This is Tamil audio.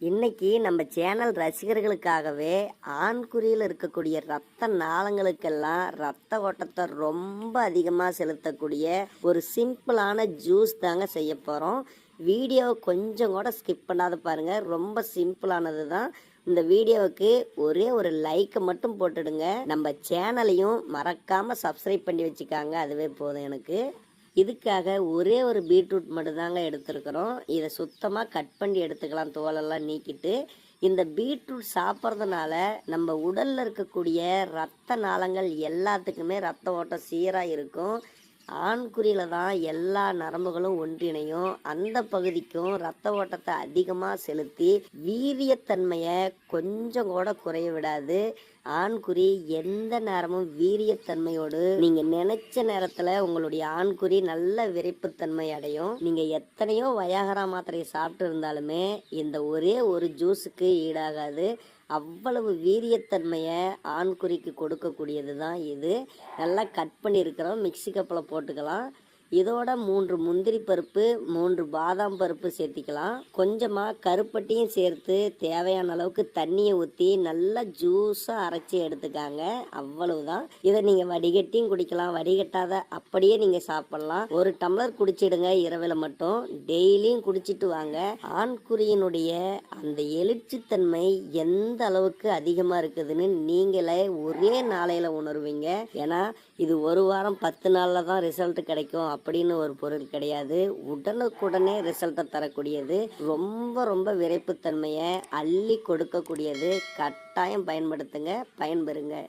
இன்னைக்கு நம்ம சேனல் ரசிகர்களுக்காகவே ஆண்குறியில் இருக்கக்கூடிய ரத்த நாளங்களுக்கெல்லாம் ரத்த ஓட்டத்தை ரொம்ப அதிகமாக செலுத்தக்கூடிய ஒரு சிம்பிளான ஜூஸ் தாங்க செய்ய போகிறோம் வீடியோவை கொஞ்சம் கூட ஸ்கிப் பண்ணாத பாருங்கள் ரொம்ப சிம்பிளானது தான். இந்த வீடியோவுக்கு ஒரே ஒரு லைக்கை மட்டும் போட்டுடுங்க. நம்ம சேனலையும் மறக்காமல் சப்ஸ்கிரைப் பண்ணி வச்சுக்காங்க. அதுவே போதும் எனக்கு. இதுக்காக ஒரே ஒரு பீட்ரூட் மட்டும்தாங்க எடுத்துருக்குறோம். இதை சுத்தமாக கட் பண்ணி எடுத்துக்கலாம் தோலெல்லாம் நீக்கிட்டு. இந்த பீட்ரூட் சாப்பிட்றதுனால நம்ம உடலில் இருக்கக்கூடிய ரத்த நாளங்கள் எல்லாத்துக்குமே ரத்த ஓட்டம் சீராக இருக்கும். ஆண்குறியில் தான் எல்லா நரம்புகளும் ஒன்றிணையும். அந்த பகுதிக்கும் ரத்த ஓட்டத்தை அதிகமாக செலுத்தி வீரியத்தன்மையை கொஞ்சம் கூட குறைய விடாது. ஆண்குறி எந்த நேரமும் வீரியத்தன்மையோடு நீங்க நினைச்ச நேரத்துல உங்களுடைய ஆண்குறி நல்ல விரைப்புத்தன்மை அடையும். நீங்க எத்தனையோ வயாகரா மாத்திரையை சாப்பிட்டு இருந்தாலுமே இந்த ஒரே ஒரு ஜூஸுக்கு ஈடாகாது. அவ்வளவு வீரியத்தன்மையை ஆண்குறிக்கு கொடுக்கக்கூடியது தான் இது. நல்லா கட் பண்ணியிருக்கிறோம். மிக்சி கப்பில் போட்டுக்கலாம். இதோட மூன்று முந்திரி பருப்பு மூன்று பாதாம் பருப்பு சேர்த்திக்கலாம். கொஞ்சமாக கருப்பட்டியும் சேர்த்து தேவையான அளவுக்கு தண்ணியை ஊற்றி நல்லா ஜூஸாக அரைச்சி எடுத்துக்காங்க. அவ்வளவுதான். இதை நீங்கள் வடிகட்டியும் குடிக்கலாம். வடிகட்டாத அப்படியே நீங்கள் சாப்பிட்லாம். ஒரு டம்ளர் குடிச்சிடுங்க இரவில் மட்டும். டெய்லியும் குடிச்சிட்டு வாங்க. ஆண்குறியினுடைய அந்த எழுச்சித்தன்மை எந்த அளவுக்கு அதிகமாக இருக்குதுன்னு நீங்களே ஒரே நாளையில் உணர்வீங்க. ஏன்னா இது ஒரு வாரம் பத்து நாளில் தான் ரிசல்ட் கிடைக்கும். அப்படின்னு ஒரு பொருள் கிடையாது. உடனுக்குடனே ரிசல்ட்டை தரக்கூடியது. ரொம்ப ரொம்ப விரைப்புத்தன்மையை அள்ளி கொடுக்கக்கூடியது. கட்டாயம் பயன்படுத்துங்க பயன்பெறுங்க.